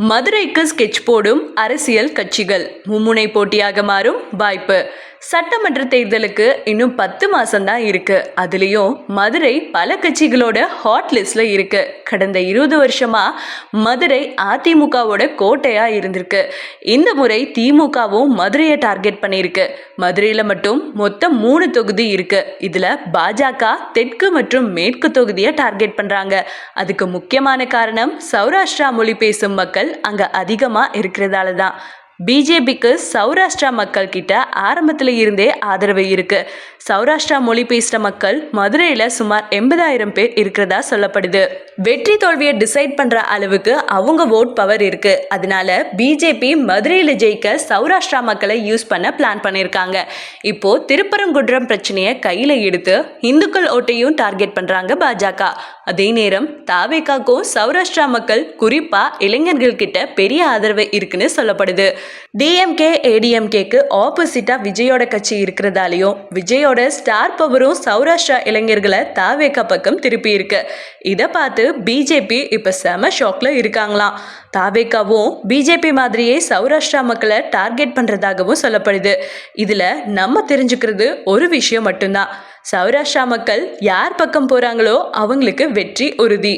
மதுரைக்கு ஸ்கெட்ச் போடும் அரசியல் கட்சிகள். மும்முனை போட்டியாக மாறும் வாய்ப்பு. சட்டமன்ற தேர்தலுக்கு இன்னும் பத்து மாசம்தான் இருக்கு. அதுலேயும் மதுரை பல கட்சிகளோட ஹாட் லிஸ்ட்ல இருக்கு. கடந்த இருபது வருஷமா மதுரை அதிமுகவோட கோட்டையா இருந்திருக்கு. இந்த முறை திமுகவும் மதுரையை டார்கெட் பண்ணியிருக்கு. மதுரையில் மட்டும் மொத்தம் மூணு தொகுதி இருக்கு. இதுல பாஜக தெற்கு மற்றும் மேற்கு தொகுதியை டார்கெட் பண்றாங்க. அதுக்கு முக்கியமான காரணம் சௌராஷ்டிரா மொழி பேசும் மக்கள் அங்க அதிகமா இருக்கிறதால தான் பிஜேபிக்கு சௌராஷ்டிரா மக்கள் கிட்ட ஆரம்பத்தில் இருந்தே ஆதரவு இருக்கு. சௌராஷ்டிரா மொழி பேசுகிற மக்கள் மதுரையில் சுமார் எண்பதாயிரம் பேர் இருக்கிறதா சொல்லப்படுது. வெற்றி தோல்வியை டிசைட் பண்ணுற அளவுக்கு அவங்க ஓட் பவர் இருக்கு. அதனால பிஜேபி மதுரையில் ஜெயிக்க சௌராஷ்டிரா மக்களை யூஸ் பண்ண பிளான் பண்ணியிருக்காங்க இப்போ திருப்பரங்குன்றம் பிரச்சனையை கையில் எடுத்து இந்துக்கள் ஓட்டையும் டார்கெட் பண்ணுறாங்க பாஜக. அதே நேரம் தாவேக்காக்கும் சௌராஷ்டிரா மக்கள் குறிப்பா இளைஞர்கள் கிட்ட பெரிய ஆதரவு இருக்குன்னு சொல்லப்படுது. டிஎம்கே ஏடிஎம்கேக்கு ஆப்போசிட்டா விஜயோட கட்சி இருக்கிறதாலையும் விஜயோட ஸ்டார் பவரும் சௌராஷ்டிரா இளைஞர்களை தாவேக்கா பக்கம் திருப்பி இருக்கு. இதை பார்த்து பிஜேபி இப்போ செம ஷாக்ல இருக்காங்களாம். தாவேக்காவும் பிஜேபி மாதிரியே சௌராஷ்டிரா மக்களை டார்கெட் பண்ணுறதாகவும் சொல்லப்படுது. இதில் நம்ம தெரிஞ்சுக்கிறது ஒரு விஷயம் மட்டும்தான். சௌராஷ்டிரா மக்கள் யார் பக்கம் போகிறாங்களோ அவங்களுக்கு வெற்றி உறுதி.